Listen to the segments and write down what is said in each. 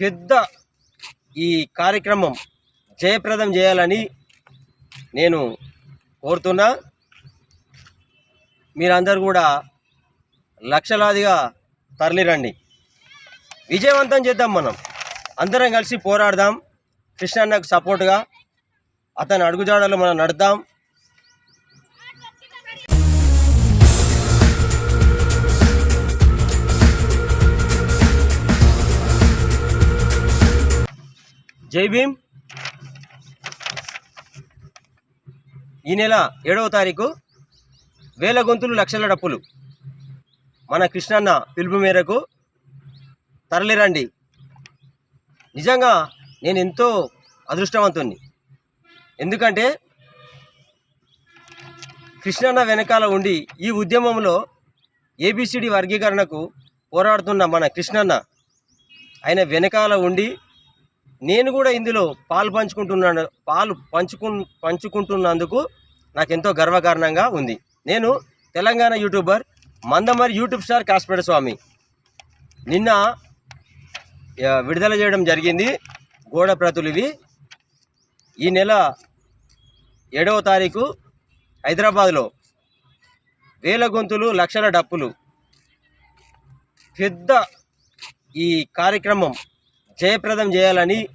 పెద్ద ఈ కార్యక్రమం జయప్రదం చేయాలని నేను కోరుతున్నా. మీరందరూ కూడా లక్షలాదిగా తరలిరండి. విజయవంతం చేద్దాం మనం. అందరం కలిసి పోరాడదాం. కృష్ణన్నకు సపోర్ట్గా అతని అడుగుజాడలు మనం నడుద్దాం. జై భీమ్. ఈ నెల ఏడవ తారీఖు వేల గొంతులు లక్షల డప్పులు. మన కృష్ణన్న పిలుపు మేరకు తరలిరండి నిజంగా నేను ఎంతో అదృష్టవంతుణ్ణి. ఎందుకంటే కృష్ణన్న వెనకాల ఉండి ఈ ఉద్యమంలో ఏబిసిడి వర్గీకరణకు పోరాడుతున్న మన కృష్ణన్న ఆయన వెనకాల ఉండి నేను కూడా ఇందులో పాలు పంచుకుంటున్నాను పాలు పంచుకు పంచుకుంటున్నందుకు నాకు ఎంతో గర్వకారణంగా ఉంది. నేను Telangana YouTuber Mandamarri YouTube star Kasipet Swamy. నిన్న విడుదల చేయడం జరిగింది. గోడ ప్రతులు ఇవి ఈ నెల ఏడవ తారీఖు హైదరాబాద్లో వేల గొంతులు లక్షల డప్పులు. పెద్ద ఈ కార్యక్రమం జయప్రదం చేయాలని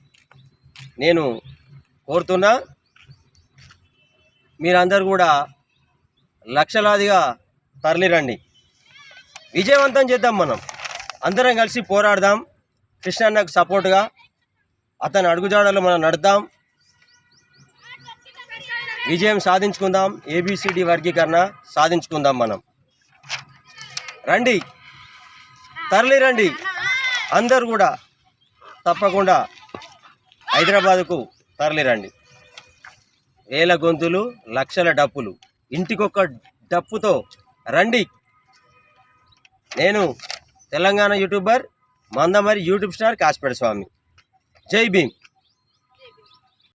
నేను కోరుతున్నా. మీరందరూ కూడా లక్షలాదిగా తరలిరండి. విజయవంతం చేద్దాం మనం. అందరం కలిసి పోరాడదాం. కృష్ణన్నకు సపోర్ట్గా అతని అడుగుజాడలు మనం నడుద్దాం. విజయం సాధించుకుందాం. ఏబిసిడి వర్గీకరణ సాధించుకుందాం మనం. రండి. తరలి రండి అందరు కూడా తప్పకుండా హైదరాబాదుకు తరలిరండి. వేల గొంతులు లక్షల డప్పులు. ఇంటికొక డప్పుతో రండి. నేను Telangana YouTuber Mandamarri YouTube star Kasipet Swamy. Jai Bhim.